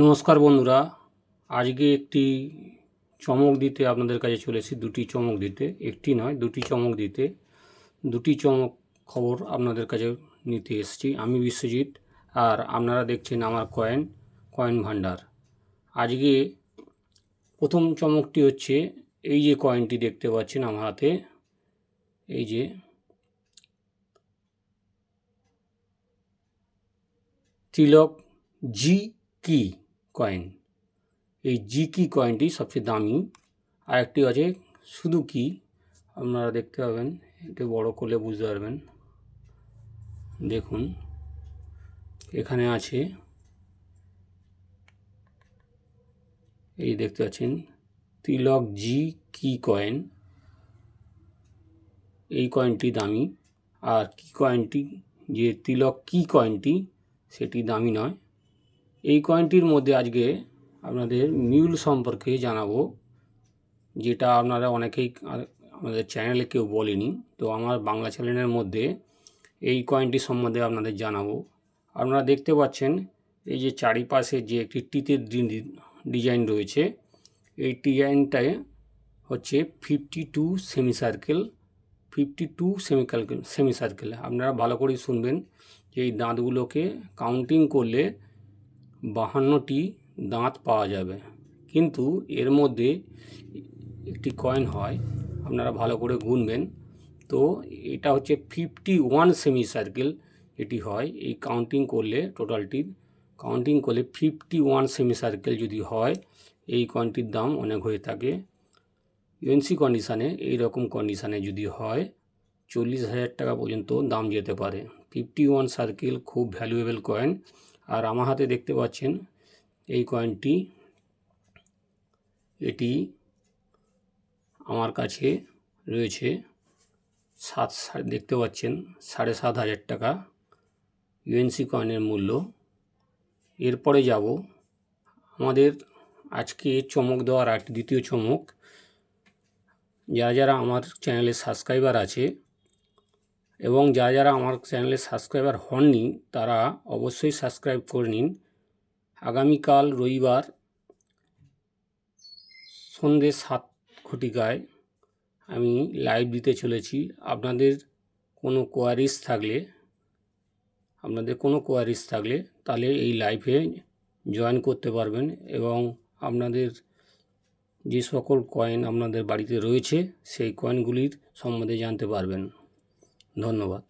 নমস্কার বন্ধুরা। আজকে একটি চমক দিতে আপনাদের কাছে চলেছি দুটি চমক দিতে, একটি নয়, দুটি চমক দিতে। দুটি চমক খবর আপনাদের কাছে নিতে এসেছি। আমি বিশ্বজিৎ আর আপনারা দেখছেন আমার কয়েন কয়েন ভাণ্ডার। আজকে প্রথম চমকটি হচ্ছে, এই যে কয়েনটি দেখতে পাচ্ছেন আমার হাতে, এই যে তিলক জি কি? কয়েন এই জি কি কয়েনটি সবচেয়ে দামি। আর একটি আছে শুধু কি আপনারা দেখতে পাবেন, একটু বড় করলে বুঝতে পারবেন। দেখুন, এখানে আছে, এই দেখতে পাচ্ছেন তিলক জি কি কয়েন এই কয়েনটি দামি। আর কি কয়েনটি যে তিলক কি কয়েনটি সেটি দামি নয়। এই কয়েনটির মধ্যে আজকে আপনাদের মিউল সম্পর্কে জানাব, যেটা আপনারা অনেকেই আমাদের চ্যানেলে কেউ বলেনি। তো আমার বাংলা চ্যানেলের মধ্যে এই কয়েনটি সম্বন্ধে আপনাদের জানাব। আপনারা দেখতে পাচ্ছেন, এই যে চারিপাশে যে একটি টিতের ডিজাইন রয়েছে, এই ডিজাইনটায় হচ্ছে fifty two semi circle fifty two semicircle semi circle আপনারা ভালো করে শুনবেন যে এই দাঁতগুলোকে কাউন্টিং করলে বাহান্নটি দাঁত পাওয়া যাবে। কিন্তু এর মধ্যে একটি কয়েন হয়, আপনারা ভালো করে গুনবেন। তো এটা হচ্ছে ফিফটি ওয়ান সেমি সার্কেল এটি হয়, এই কাউন্টিং করলে টোটালটির কাউন্টিং করলে ফিফটি ওয়ান সেমি সার্কেল যদি হয়, এই কয়েনটির দাম অনেক হয়ে থাকে। ইউএনসি কন্ডিশানে এই রকম কন্ডিশানে যদি হয়, চল্লিশ হাজার টাকা পর্যন্ত দাম যেতে পারে। ফিফটি ওয়ান সার্কেল খুব ভ্যালুয়েবল কয়েন আর আমার হাতে দেখতে পাচ্ছেন এই কয়েনটি এটি আমার কাছে রয়েছে সাত দেখতে পাচ্ছেন, সাড়ে সাত হাজার টাকা ইউএনসি কয়েনের মূল্য। এরপরে যাব আমাদের আজকে চমক দেওয়ার একটি দ্বিতীয় চমক। যারা যারা আমার চ্যানেলে সাবস্ক্রাইবার আছে এবং যারা যারা আমার চ্যানেলে সাবস্ক্রাইবার হননি, তারা অবশ্যই সাবস্ক্রাইব করে নিন। আগামীকাল রবিবার সন্ধ্যে সাত ঘটিকায় আমি লাইভ দিতে চলেছি। আপনাদের কোনো কোয়ারিজ থাকলে, আপনাদের কোনো কোয়ারিজ থাকলে তাহলে এই লাইভে জয়েন করতে পারবেন এবং আপনাদের যে সকল কয়েন আপনাদের বাড়িতে রয়েছে, সেই কয়েনগুলির সম্বন্ধে জানতে পারবেন। ধন্যবাদ।